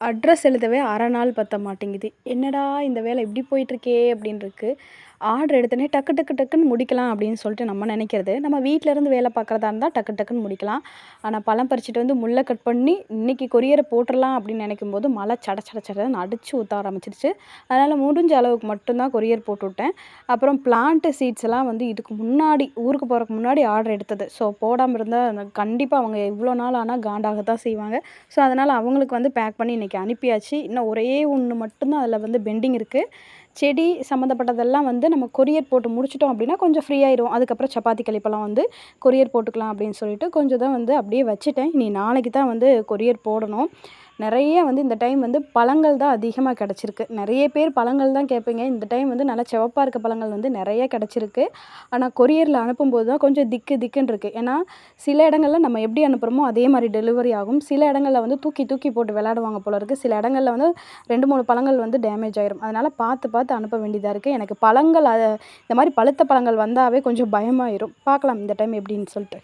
Address எழுதவே அரை நாள் பற்ற மாட்டேங்குது. என்னடா இந்த வேலை இப்படி போயிட்டுருக்கே அப்படின்ருக்கு. ஆர்டர் எடுத்தோடனே டக்கு டக்கு டக்குன்னு முடிக்கலாம் அப்படின்னு சொல்லிட்டு நம்ம நினைக்கிறது. நம்ம வீட்டிலேருந்து வேலை பார்க்குறதா இருந்தால் டக்கு டக்குன்னு முடிக்கலாம். ஆனால் பழம் பறிச்சுட்டு வந்து முள்ளை கட் பண்ணி இன்றைக்கி கொரியரை போட்டுடலாம் அப்படின்னு நினைக்கும் போது மழை சட சட சடன்னு அடித்து ஊற்ற ஆரம்பிச்சிருச்சு. அதனால் முடிஞ்ச அளவுக்கு மட்டும்தான் கொரியர் போட்டு விட்டேன். அப்புறம் பிளான்ட்டு சீட்ஸ் எல்லாம் வந்து இதுக்கு முன்னாடி ஊருக்கு போகிறதுக்கு முன்னாடி ஆர்டர் எடுத்தது. ஸோ போடாமல் இருந்தால் கண்டிப்பாக அவங்க இவ்வளோ நாள் ஆனால் காண்டாக தான் செய்வாங்க. ஸோ அதனால் அவங்களுக்கு வந்து பேக் பண்ணி இன்றைக்கி அனுப்பியாச்சு. இன்னும் ஒரே ஒன்று மட்டும்தான் அதில் வந்து பெண்டிங் இருக்குது செடி சம்மந்தப்பட்டதெல்லாம் வந்து நம்ம கொரியர் போட்டு முடிச்சிட்டோம் அப்படின்னா கொஞ்சம் ஃப்ரீ ஆயிரும். அதுக்கப்புறம் சப்பாத்தி கழிப்பெல்லாம் வந்து கொரியர் போட்டுக்கலாம் அப்படின்னு சொல்லிட்டு கொஞ்சம் தான் வந்து அப்படியே வச்சுட்டேன். இனி நாளைக்கு தான் வந்து கொரியர் போடணும். நிறைய வந்து இந்த டைம் வந்து பழங்கள் தான் அதிகமாக கிடச்சிருக்கு. நிறைய பேர் பழங்கள் தான் கேட்பீங்க. இந்த டைம் வந்து நல்லா சிவப்பாக இருக்க பழங்கள் வந்து நிறைய கிடச்சிருக்கு. ஆனால் கொரியரில் அனுப்பும்போது தான் கொஞ்சம் திக்கு திக்குன்னு இருக்குது ஏன்னா சில இடங்களில் நம்ம எப்படி அனுப்புகிறோமோ அதே மாதிரி டெலிவரி ஆகும். சில இடங்களில் வந்து தூக்கி தூக்கி போட்டு விளையாடுவாங்க போல இருக்குது சில இடங்களில் வந்து ரெண்டு மூணு பழங்கள் வந்து டேமேஜ் ஆயிரும். அதனால் பார்த்து பார்த்து அனுப்ப வேண்டியதாக இருக்குது எனக்கு பழங்கள் இந்த மாதிரி பழுத்த பழங்கள் வந்தாவே கொஞ்சம் பயமாயிரும். பார்க்கலாம் இந்த டைம் எப்படின்னு சொல்லிட்டு.